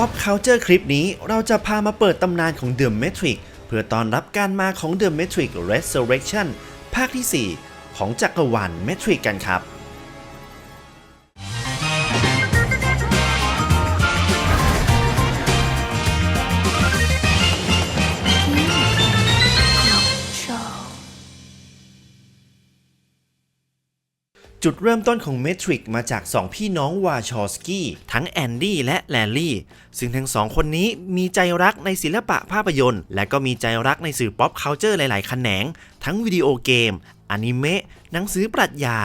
Pop Culture คลิปนี้เราจะพามาเปิดตำนานของ The Matrix เพื่อต้อนรับการมาของ The Matrix Resurrection ภาคที่ 4 ของจักรวาล Matrix กันครับ จุดเริ่มต้นของเมทริกมาจาก 2 พี่น้องวาชอสกี้ ทั้งแอนดี้และแลลี่ ซึ่งทั้งสองคนนี้มีใจรักในศิลปะภาพยนตร์ และก็มีใจรักในสื่อป๊อปเคาเจอร์หลาย ๆ แขนง ทั้งวิดีโอเกม อนิเมะ หนังสือปรัชญา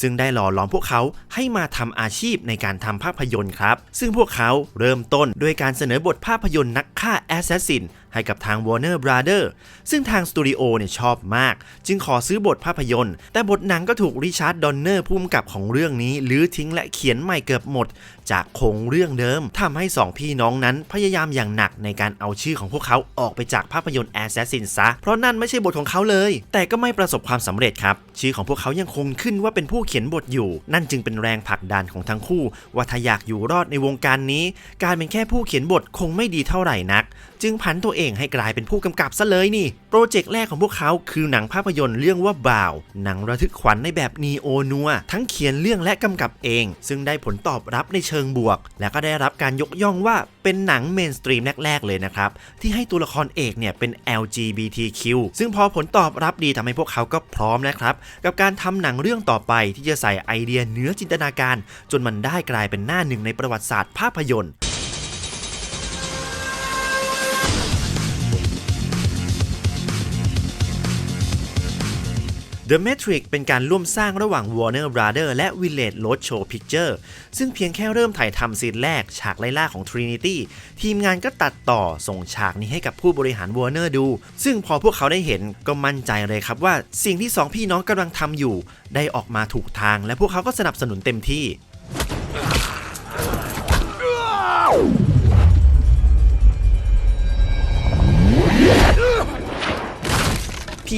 ซึ่งได้หล่อหลอมพวกเขาให้มาทำอาชีพในการทำภาพยนตร์ครับ ซึ่งพวกเขาเริ่มต้นด้วยการเสนอบทภาพยนตร์นักฆ่าแอสซัสซินให้กับทาง Warner Brother ซึ่งทางสตูดิโอเนี่ยชอบมาก จึงขอซื้อบทภาพยนตร์ แต่บทหนังก็ถูกริชาร์ดดอนเนอร์ผู้กำกับของเรื่องนี้ลื้อทิ้งและเขียนใหม่เกือบหมด จากโครงเรื่องเดิมทำให้สองพี่น้องนั้นพยายามอย่างหนักในการเอาชื่อของพวกเขาออกไปจากภาพยนตร์ Assassin ซะ เพราะนั่นไม่ใช่บทของเขาเลยแต่ก็ไม่ประสบความสำเร็จครับ ชื่อของพวกเขายังคงขึ้นว่าเป็นผู้เขียนบทอยู่ นั่นจึงเป็นแรงผลักดันของทั้งคู่ ว่าถ้าอยากอยู่รอดในวงการนี้ การเป็นแค่ผู้เขียนบทคงไม่ดีเท่าไหร่นัก จึงผันตัวเองให้กลายเป็นผู้กำกับซะเลยนี่ โปรเจกต์แรกของพวกเขาคือหนังภาพยนตร์เรื่องว่าบ่าว หนังระทึกขวัญในแบบนีโอนัวทั้งเขียนเรื่องและกำกับเอง ซึ่งได้ผลตอบรับในเชิงบวก และก็ได้รับการยกย่องว่าเป็นหนังเมนสตรีมแรก ๆ เลยนะครับ ที่ให้ตัวละครเอกเนี่ยเป็น LGBTQ ซึ่งพอผลตอบรับดีทำให้พวกเขาก็พร้อมนะครับ กับการทำหนังเรื่องต่อไปที่จะใส่ไอเดียเหนือจินตนาการ จนมันได้กลายเป็นหน้าหนึ่งในประวัติศาสตร์ภาพยนตร์ The Matrix เป็นการร่วมสร้างระหว่าง Warner Brother และ Village Roadshow Picture ซึ่งเพียงแค่เริ่มถ่ายทำซีนแรกฉากไล่ล่าของ Trinity ทีมงานก็ตัดต่อส่งฉากนี้ให้กับผู้บริหาร Warner ดู ซึ่งพอพวกเขาได้เห็นก็มั่นใจเลยครับว่าสิ่งที่สองพี่น้องกำลังทำอยู่ ได้ออกมาถูกทางและพวกเขาก็สนับสนุนเต็มที่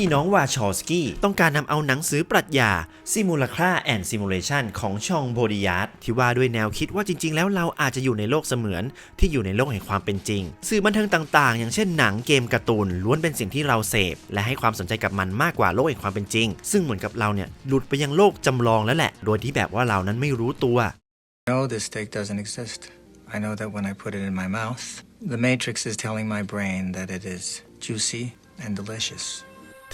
พี่น้องวาชอสกี้ต้องการนำเอาหนังสือปรัชญา Simulacra and Simulation ของชองโบดิยาตที่ว่าด้วยแนวคิดว่าจริง ๆ แล้วเราอาจจะอยู่ในโลกเสมือนที่อยู่ในโลกแห่งความเป็นจริง สื่อบันเทิงต่างๆ อย่างเช่นหนังเกมการ์ตูนล้วนเป็นสิ่งที่เราเสพ และให้ความสนใจกับมันมากกว่าโลกแห่งความเป็นจริง ซึ่งเหมือนกับเราเนี่ยหลุดไปยังโลกจำลองแล้วแหละ โดยที่แบบว่าเรานั้นไม่รู้ตัว know this steak doesn't exist. I know that when I put it in my mouth, the Matrix is telling my brain that it is juicy and delicious.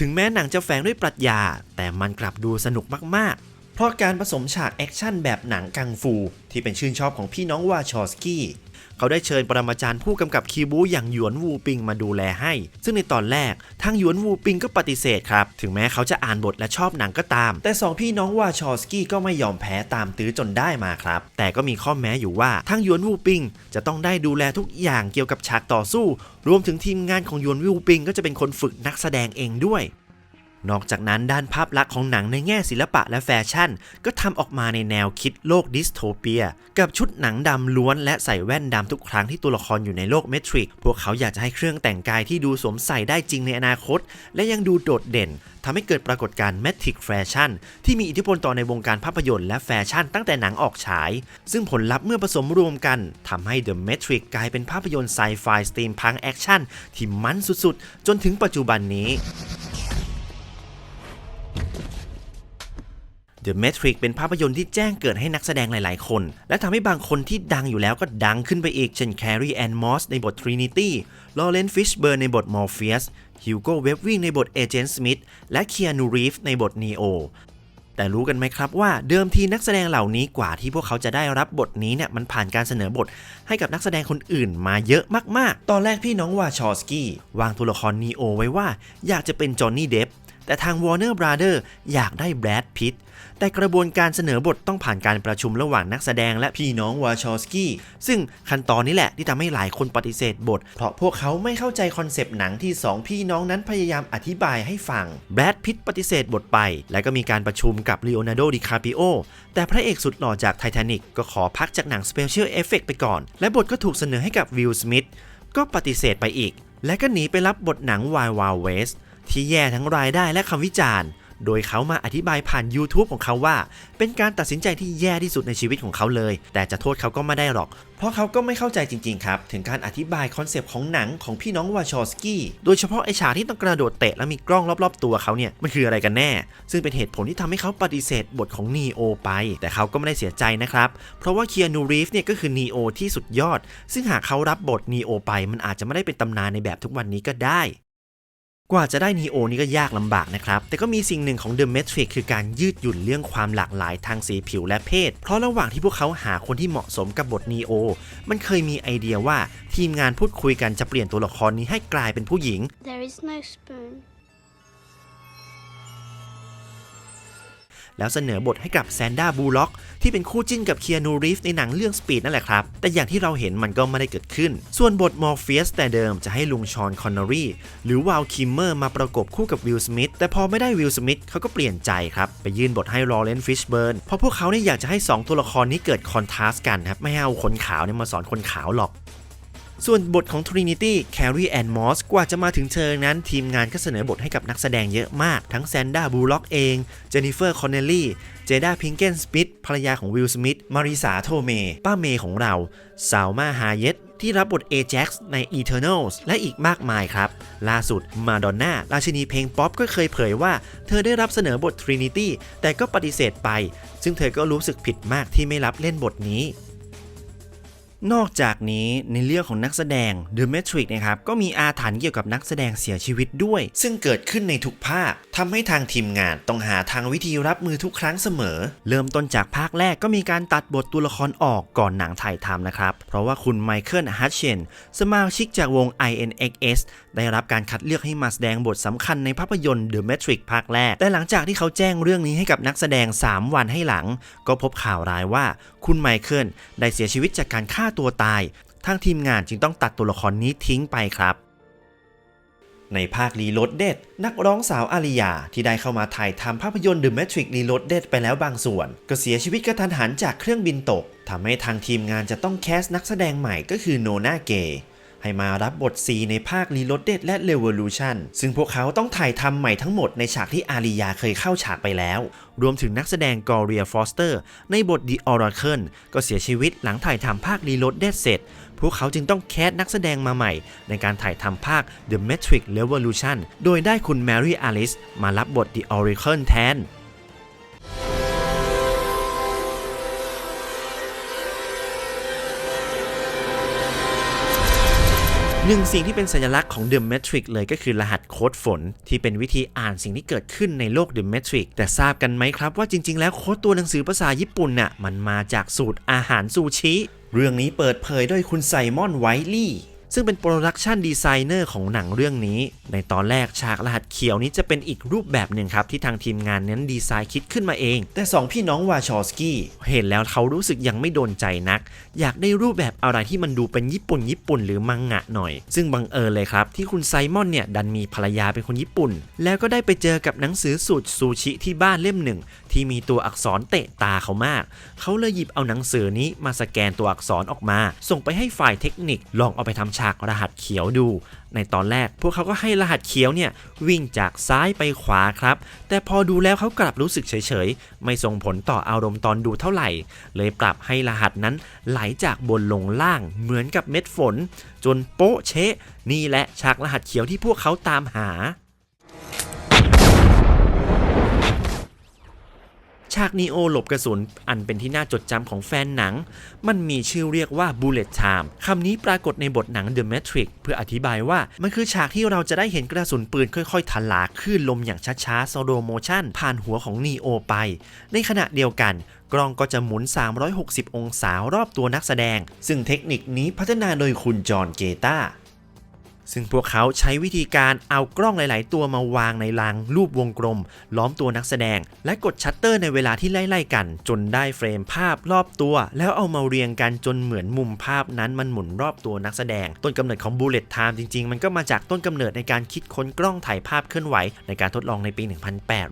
ถึงแม้หนังจะแฝงด้วยปรัชญา แต่มันกลับดูสนุกมากๆ เพราะการผสมฉากแอคชั่นแบบหนังกังฟู ที่เป็นชื่นชอบของพี่น้องวาชอสกี้ เขาได้เชิญปรมาจารย์ผู้กำกับคีบูอย่างหยวนวูปิงมาดูแลให้ ซึ่งในตอนแรกทางหยวนวูปิงก็ปฏิเสธครับถึงแม้เขาจะอ่านบทและชอบหนังก็ตาม แต่สองพี่น้องวาชอสกี้ก็ไม่ยอมแพ้ตามตื้อจนได้มาครับ แต่ก็มีข้อแม้อยู่ว่าทางหยวนวูปิงจะต้องได้ดูแลทุกอย่างเกี่ยวกับฉากต่อสู้ รวมถึงทีมงานของหยวนวูปิงก็จะเป็นคนฝึกนักแสดงเองด้วย นอกจากนั้นด้านภาพลักษณ์ของหนังในแง่ศิลปะและแฟชั่น ก็ทำออกมาในแนวคิดโลกดิสโทเปีย กับชุดหนังดำล้วนและใส่แว่นดำทุกครั้งที่ตัวละครอยู่ในโลกเมทริก พวกเขาอยากจะให้เครื่องแต่งกายที่ดูสวมใส่ได้จริงในอนาคต และยังดูโดดเด่นทำให้เกิดปรากฏการณ์แมทริกแฟชั่นที่มีอิทธิพลต่อในวงการภาพยนตร์และแฟชั่นตั้งแต่หนังออกฉาย ซึ่งผลลัพธ์เมื่อผสมรวมกันทำให้ The Matrix กลายเป็นภาพยนตร์ไซไฟสตรีมพังแอคชั่นที่มันสุดๆ จนถึงปัจจุบันนี้ The Matrix เป็นภาพยนตร์ที่แจ้งเกิดให้นักแสดงหลายๆ คน และทำให้บางคนที่ดังอยู่แล้วก็ดังขึ้นไปอีก เช่น Carrie Ann Moss ในบท Trinity Lawrence Fishburne ในบท Morpheus Hugo Weaving ในบท Agent Smith และ Keanu Reeves ในบท Neo แต่รู้กันไหมครับว่าเดิมทีนักแสดงเหล่านี้กว่าที่พวกเขาจะได้รับบทนี้เนี่ยมันผ่านการเสนอบท ให้กับนักแสดงคนอื่นมาเยอะมาก ๆ ตอนแรกพี่น้องวาชอสกี้วางตัวละครนีโอไว้ว่า อยากจะเป็นจอห์นนี่เดฟ แต่ทาง Warner Brother อยากได้แบรดพิตแต่กระบวนการเสนอบทต้องผ่านการประชุมระหว่างนักแสดงและพี่น้องวาชอสกี้ ซึ่งขั้นตอนนี้แหละที่ทำให้หลายคนปฏิเสธบท เพราะพวกเขาไม่เข้าใจคอนเซปต์หนังที่ 2 พี่น้องนั้นพยายามอธิบายให้ฟัง แบรดพิตปฏิเสธบทไป และก็มีการประชุมกับลีโอนาร์โด ดิคาปิโอ แต่พระเอกสุดหล่อจากไททานิกก็ขอพักจากหนังสเปเชียลเอฟเฟกไปก่อน และบทก็ถูกเสนอให้กับวิล สมิธ ก็ปฏิเสธไปอีก และก็หนีไปรับบทหนัง Wild Wild West ที่แย่ทั้งรายได้และคำวิจารณ์ โดยเขามาอธิบายผ่าน YouTube ของเขาว่า เป็นการตัดสินใจที่แย่ที่สุดในชีวิตของเขาเลย แต่จะโทษเขาก็ไม่ได้หรอก เพราะเขาก็ไม่เข้าใจจริง ๆ ครับ ถึงการอธิบายคอนเซปต์ของหนังของพี่น้องวาชอสกี้ โดยเฉพาะไอฉากที่ต้องกระโดดเตะและมีกล้องรอบ ๆ ตัวเขาเนี่ย มันคืออะไรกันแน่ ซึ่งเป็นเหตุผลที่ทำให้เขาปฏิเสธบทของนีโอไป แต่เขาก็ไม่ได้เสียใจนะครับ เพราะว่าเคียนูรีฟเนี่ยก็คือนีโอที่สุดยอด ซึ่งหากเขารับบทนีโอไป มันอาจจะไม่ได้เป็นตำนานในแบบทุกวันนี้ก็ได้ กว่าจะได้นีโอนี่ก็ยากลำบากนะครับ แต่ก็มีสิ่งหนึ่งของ The Matrix คือการยืดหยุ่นเรื่องความหลากหลายทางสีผิวและเพศ เพราะระหว่างที่พวกเขาหาคนที่เหมาะสมกับบทนีโอ มันเคยมีไอเดียว่าทีมงานพูดคุยกันจะเปลี่ยนตัวละครนี้ให้กลายเป็นผู้หญิง There is no spoon. แล้วเสนอบทให้กับแซนด้าบูล็อกที่เป็นคู่จิ้นกับเคียนูรีฟในหนังเรื่องสปีดนั่นแหละครับ แต่อย่างที่เราเห็นมันก็ไม่ได้เกิดขึ้น ส่วนบทมอร์เฟียสแต่เดิมจะให้ลุงชอนคอนเนอรี่หรือวาลคิมเมอร์มาประกบคู่กับวิลสมิธแต่พอไม่ได้วิลสมิธเขาก็เปลี่ยนใจครับไปยื่นบทให้ลอเรนฟิชเบิร์นเพราะพวกเขาเนี่ยอยากจะให้ 2 ตัวละครนี้เกิดคอนทราสต์กันครับไม่ให้เอาคนขาวเนี่ยมาสอนคนขาวหรอก ส่วนบทของ Trinity Carrie Ann Moss กว่าจะมาถึงเชิงนั้น ทีมงานก็เสนอบทให้กับนักแสดงเยอะมาก ทั้งแซนด้าบูล็อกเองเจนนิเฟอร์คอนเนลลี่เจด้าพิงเกนสมิธภรรยาของวิลสมิธมาริสาโทเม ป้าเมของเราซาวมาฮาเยตที่รับบทเอ a จ็กใน Eternals และอีกมากมายครับ ล่าสุดมาดอนน่าราชินีเพลงป๊อปก็เคยเผยว่า เธอได้รับเสนอบท Trinity แต่ก็ปฏิเสธไป ซึ่งเธอก็รู้สึกผิดมากที่ไม่รับเล่นบทนี้ นอกจากนี้ในเรื่องของนักแสดง The Matrix นะครับก็มีอาถรรพ์เกี่ยวกับนักแสดงเสียชีวิตด้วย ซึ่งเกิดขึ้นในทุกภาคทำให้ทางทีมงานต้องหาทางวิธีรับมือทุกครั้งเสมอ เริ่มต้นจากภาคแรกก็มีการตัดบทตัวละครออกก่อนหนังถ่ายทำนะครับ เพราะว่าคุณไมเคิลฮัตเชนสมาชิกจากวง INXS ได้รับการคัดเลือกให้มาแสดงบทสำคัญในภาพยนตร์ The Matrix ภาคแรก แต่หลังจากที่เขาแจ้งเรื่องนี้ให้กับนักแสดง 3 วันให้หลัง ก็พบข่าวร้ายว่า คุณไมเคิลได้เสียชีวิตจากการฆ่าตัวตาย ทางทีมงานจึงต้องตัดตัวละครนี้ทิ้งไปครับ ในภาครีโลดเดนักร้องสาวอาริยาที่ได้เข้ามาถ่ายทำภาพยนตร์ The Matrix Reloaded ไปแล้วบางส่วน ก็เสียชีวิตกระทันหันจากเครื่องบินตกทำให้ทางทีมงานจะต้องแคสต์นักแสดงใหม่ก็คือโนนาเก ให้มารับบท C ในภาค Reloaded และ Revolution ซึ่งพวกเขาต้องถ่ายทำใหม่ทั้งหมดในฉากที่อาริยาเคยเข้าฉากไปแล้ว รวมถึงนักแสดงกอเรียฟอสเตอร์ ในบท The Oracle ก็เสียชีวิตหลังถ่ายทำภาค Reloaded เสร็จ พวกเขาจึงต้องแคสนักแสดงมาใหม่ ในการถ่ายทำภาค The Matrix Revolution โดยได้คุณ Mary Alice มารับบท The Oracle แทน หนึ่งสิ่งที่เป็นสัญลักษณ์ของ The Matrix เลยก็คือรหัสโค้ดฝน ที่เป็นวิธีอ่านสิ่งที่เกิดขึ้นในโลก The Matrix แต่ทราบกันไหมครับว่าจริง ๆ แล้วโค้ดตัวหนังสือภาษาญี่ปุ่นน่ะมันมาจากสูตรอาหารซูชิ เรื่องนี้เปิดเผยโดยคุณไซมอนไวลี่ ซึ่งเป็นโปรดักชันดีไซเนอร์ของหนังเรื่องนี้ ในตอนแรกฉากรหัสเขียวนี้จะเป็นอีกรูปแบบหนึ่งครับที่ทางทีมงานนั้นดีไซน์คิดขึ้นมาเอง แต่สองพี่น้องวาชอสกี้เห็นแล้วเขารู้สึกยังไม่โดนใจนัก อยากได้รูปแบบอะไรที่มันดูเป็นญี่ปุ่นญี่ปุ่นหรือมังงะหน่อย ซึ่งบังเอิญเลยครับที่คุณไซมอนเนี่ยดันมีภรรยาเป็นคนญี่ปุ่น แล้วก็ได้ไปเจอกับหนังสือสูตรซูชิที่บ้านเล่มหนึ่งที่มีตัวอักษรเตะตาเขามาก เขาเลยหยิบเอาหนังสือนี้มาสแกนตัวอักษรออกมา ส่งไปให้ฝ่ายเทคนิคลองเอาไปทำฉากรหัสเขียวดู ในตอนแรกพวกเขาก็ให้รหัสเขียวเนี่ยวิ่งจากซ้ายไปขวาครับ แต่พอดูแล้วเขากลับรู้สึกเฉยๆ ไม่ส่งผลต่ออารมณ์ตอนดูเท่าไหร่ เลยปรับให้รหัสนั้นไหลจากบนลงล่างเหมือนกับเม็ดฝน จนโป๊ะเชะ นี่แหละฉากรหัสเขียวที่พวกเขาตามหา ฉากนีโอหลบกระสุน อันเป็นที่น่าจดจำของแฟนหนัง มันมีชื่อเรียกว่า Bullet Time คำนี้ปรากฏในบทหนัง The Matrix เพื่ออธิบายว่า มันคือฉากที่เราจะได้เห็นกระสุนปืนค่อยๆทลาคลื่นลมอย่างช้าๆ slow motion ผ่านหัวของนีโอไป ในขณะเดียวกันกล้องก็จะหมุน 360 องศารอบตัวนักแสดง ซึ่งเทคนิคนี้พัฒนาโดยคุณจอห์นเกตา ซึ่งพวกเขาใช้วิธีการเอากล้องหลาย ๆ ตัวมาวางในรางรูปวงกลม ล้อมตัวนักแสดง และกดชัตเตอร์ในเวลาที่ไล่ ๆ กัน จนได้เฟรมภาพรอบตัว แล้วเอามาเรียงกันจนเหมือนมุมภาพนั้นมันหมุนรอบตัวนักแสดง ต้นกำเนิดของ Bullet Time จริง ๆ มันก็มาจากต้นกำเนิดในการคิดค้นกล้องถ่ายภาพเคลื่อนไหว ในการทดลองในปี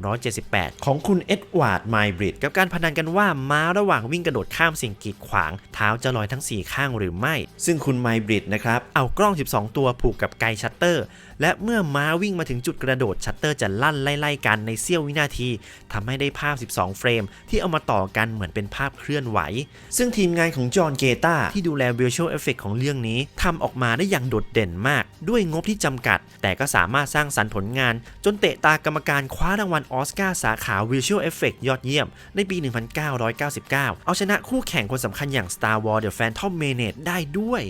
1878 ของคุณเอ็ดวาร์ดไมบริดกับการพนันกันว่าม้าระหว่างวิ่งกระโดดข้ามสิ่งกีดขวาง เท้าจะลอยทั้ง 4 ข้างหรือไม่ ซึ่งคุณไมบริดนะครับเอากล้อง 12 ตัวผูกกับไกชัตเตอร์ และเมื่อม้าวิ่งมาถึงจุดกระโดดชัตเตอร์จะลั่นไล่ๆกันในเสี้ยววินาทีทำให้ได้ภาพ 12 เฟรม ที่เอามาต่อกันเหมือนเป็นภาพเคลื่อนไหว ซึ่งทีมงานของจอห์นเกตาที่ดูแล Visual Effect ของเรื่องนี้ทำออกมาได้อย่างโดดเด่นมาก ด้วยงบที่จำกัด แต่ก็สามารถสร้างสรรค์ผลงาน จนเตะตากรรมการคว้ารางวัลออสการ์สาขา Visual Effect ยอดเยี่ยม ในปี 1999 เอาชนะคู่แข่งคนสำคัญอย่าง Star Wars The Phantom Menace ได้ด้วย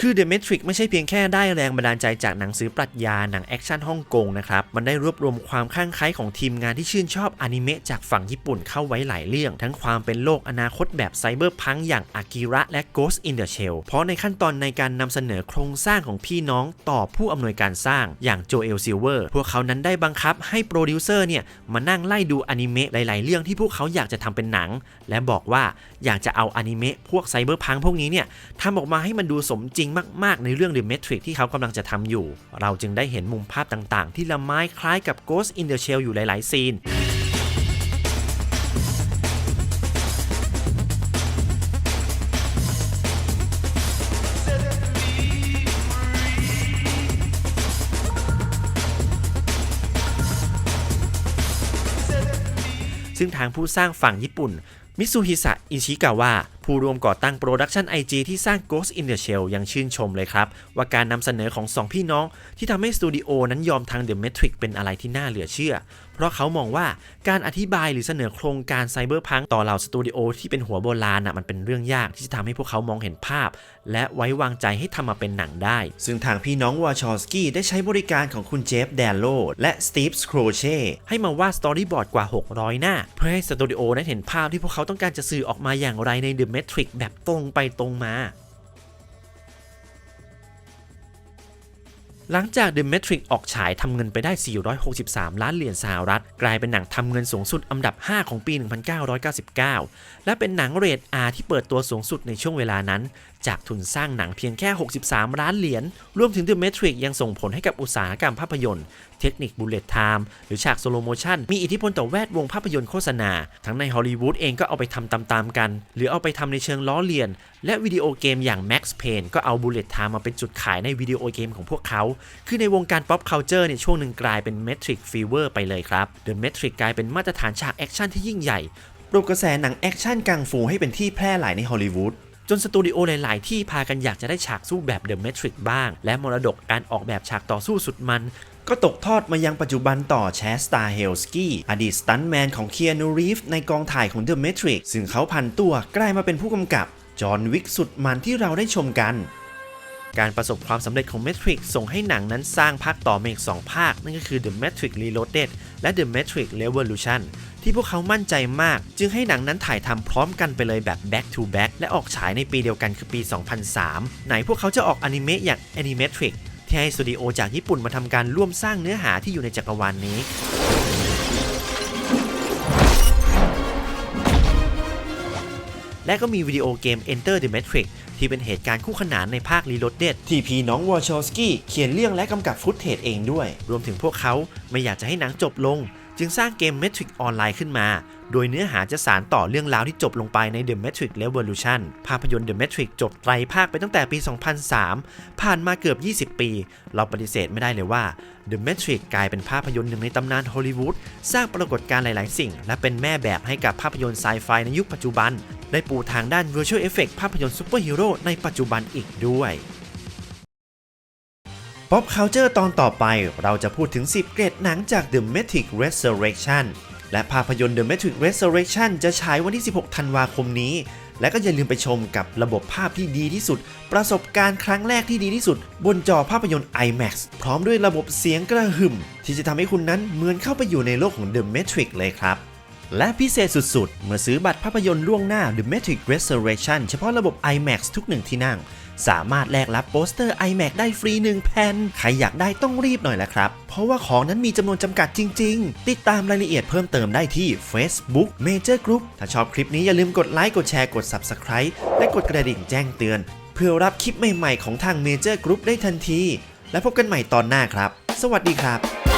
คือ The Matrix ไม่ใช่เพียงแค่ได้แรงบันดาลใจจากหนังสือปรัชญาหนังแอคชั่นฮ่องกงนะครับ มันได้รวบรวมความข้างไคล้ของทีมงานที่ชื่นชอบอนิเมะจากฝั่งญี่ปุ่นเข้าไว้หลายเรื่อง ทั้งความเป็นโลกอนาคตแบบไซเบอร์พังอย่างอากิระและ Ghost in the Shell เพราะในขั้นตอนในการนำเสนอโครงสร้างของพี่น้องต่อผู้อำนวยการสร้างอย่างโจเอลซิลเวอร์พวกเขานั้นได้บังคับให้โปรดิวเซอร์เนี่ยมานั่งไล่ดูอนิเมะหลาย ๆ เรื่องที่พวกเขาอยากจะทำเป็นหนัง และบอกว่าอยากจะเอาอนิเมะพวกไซเบอร์พังพวกนี้เนี่ยทำออกมาให้มันดูสมจริงมาก ๆ ในเรื่อง The Matrix ที่เขากำลังจะทำอยู่ เราจึงได้เห็นมุมภาพต่าง ๆ ที่ละไม้คล้ายกับ Ghost in the Shell อยู่หลาย ๆ ซีนซึ่งทางผู้สร้างฝั่งญี่ปุ่น มิซูฮิสะอิชิกาวะผู้ร่วมก่อตั้งโปรดักชัน IG ที่สร้าง Ghost in the Shell ยังชื่นชมเลยครับ ว่าการนำเสนอของสองพี่น้องที่ทำให้สตูดิโอนั้นยอมทาง The Matrix เป็นอะไรที่น่าเหลือเชื่อ ราะเขามองว่าการอธิบายหรือเสนอโครงการไซเบอร์พังต่อเหล่าสตูดิโอที่เป็นหัวโบราณน่ะมันเป็นเรื่องยากที่จะทำให้พวกเขามองเห็นภาพ และไว้วางใจให้ทำมาเป็นหนังได้ ซึ่งทางพี่น้องวาชอสกี้ได้ใช้บริการของคุณเจฟแดนโลและสตีฟสโครเช่ให้มาวาดสตอรี่บอร์ดกว่า 600 หน้า เพื่อให้สตูดิโอได้เห็นภาพที่พวกเขาต้องการจะสื่อออกมาอย่างไรใน The Matrix แบบตรงไปตรงมา หลังจาก The Matrix ออกฉายทำเงินไปได้ 463 ล้านเหรียญสหรัฐ กลายเป็นหนังทำเงินสูงสุดอันดับ 5 ของปี 1999 และเป็นหนังเรท R ที่เปิดตัวสูงสุดในช่วงเวลานั้น จากทุนสร้างหนังเพียงแค่ 63 ล้านเหรียญ รวมถึง The Matrix ยังส่งผลให้กับอุตสาหกรรมภาพยนตร์ เทคนิคบูเลตไทม์หรือฉากโซโลโมชันมีอิทธิพลต่อแวดวงภาพยนตร์โฆษณา ทั้งในฮอลลีวูดเองก็เอาไปทำตามๆกัน หรือเอาไปทำในเชิงล้อเลียน และวิดีโอเกมอย่าง Max Payne ก็เอาบูเลตไทม์มาเป็นจุดขายในวิดีโอเกมของพวกเขา คือในวงการ pop culture เนี่ยช่วงหนึ่งกลายเป็น Matrix Fever ไปเลยครับ The Matrix กลายเป็นมาตรฐานฉากแอคชั่นที่ยิ่งใหญ่ปลุกกระแสหนังแอคชั่นกังฟูให้เป็นที่แพร่หลายในฮอลลีวูด นสตูดิโอหลาย ๆ ที่พากันอยากจะได้ฉากสู้แบบ The Matrix บ้าง และมรดกการออกแบบฉากต่อสู้สุดมัน ก็ตกทอดมายังปัจจุบันต่อแชสตาเฮลสกี้อดีตสตันแมนของเคียนูรีฟในกองถ่ายของ The Matrix ซึ่งเขาพันตัวกลายมาเป็นผู้กำกับจอห์นวิกสุดมันที่เราได้ชมกันการประสบความสำเร็จของ Matrix ส่งให้หนังนั้นสร้างภาคต่อมาอีก2ภาค นั่นก็คือ The Matrix Reloaded และ The Matrix Revolution ที่พวกเขามั่นใจมาก จึงให้หนังนั้นถ่ายทำพร้อมกันไปเลยแบบ back to back และออกฉายในปีเดียวกันคือปี 2003 ไหนพวกเขาจะออกอนิเมะอย่าง Animatrix ที่ให้สตูดิโอจากญี่ปุ่นมาทำการร่วมสร้างเนื้อหาที่อยู่ในจักรวาลนนี้และก็มีวิดีโอเกม Enter the Matrix ที่เป็นเหตุการณ์คู่ขนานในภาค Reloaded ที่พี่น้องวอชอสกี้เขียนเรื่องและกำกับฟุตเทจเองด้วย รวมถึงพวกเขาไม่อยากจะให้หนังจบลง จึงสร้างเกม Matrix ออนไลน์ขึ้นมา โดยเนื้อหาจะสารต่อเรื่องราวที่จบลงไปใน The Matrix Revolution ภาพยนตร์ The Matrix จบไตรภาคไปตั้งแต่ปี 2003 ผ่านมาเกือบ 20 ปี เราปฏิเสธไม่ได้เลยว่า The Matrix กลายเป็นภาพยนตร์หนึ่งในตำนานฮอลลีวูดสร้างปรากฏการณ์หลาย ๆ สิ่ง และเป็นแม่แบบให้กับภาพยนตร์ไซไฟในยุคปัจจุบัน ได้ปูทางด้าน Virtual Effect ภาพยนตร์ซูเปอร์ฮีโร่ในปัจจุบันอีกด้วย Pop Culture ตอนต่อไปเราจะพูดถึง 10 เกรดหนังจาก The Matrix Resurrection และภาพยนตร์ The Matrix Resurrection จะฉายวันที่ 16 ธันวาคมนี้ และก็อย่าลืมไปชมกับระบบภาพที่ดีที่สุด ประสบการณ์ครั้งแรกที่ดีที่สุด บนจอภาพยนตร์ IMAX พร้อมด้วยระบบเสียงกระหึ่ม ที่จะทำให้คุณนั้นเหมือนเข้าไปอยู่ในโลกของ The Matrix เลยครับและพิเศษสุดๆ เมื่อซื้อบัตรภาพยนตร์ล่วงหน้า The Matrix Resurrection เฉพาะระบบ IMAX ทุกหนึ่งที่นั่ง สามารถแลกรับโปสเตอร์ iMac ได้ฟรี 1 แผ่น ใครอยากได้ต้องรีบหน่อยละครับ เพราะว่าของนั้นมีจำนวนจำกัดจริง ๆ ติดตามรายละเอียดเพิ่มเติมได้ที่ Facebook Major Group ถ้าชอบคลิปนี้อย่าลืมกดไลค์กดแชร์กด Subscribe และกดกระดิ่งแจ้งเตือน เพื่อรับคลิปใหม่ๆของทาง Major Group ได้ทันที และพบกันใหม่ตอนหน้าครับ สวัสดีครับ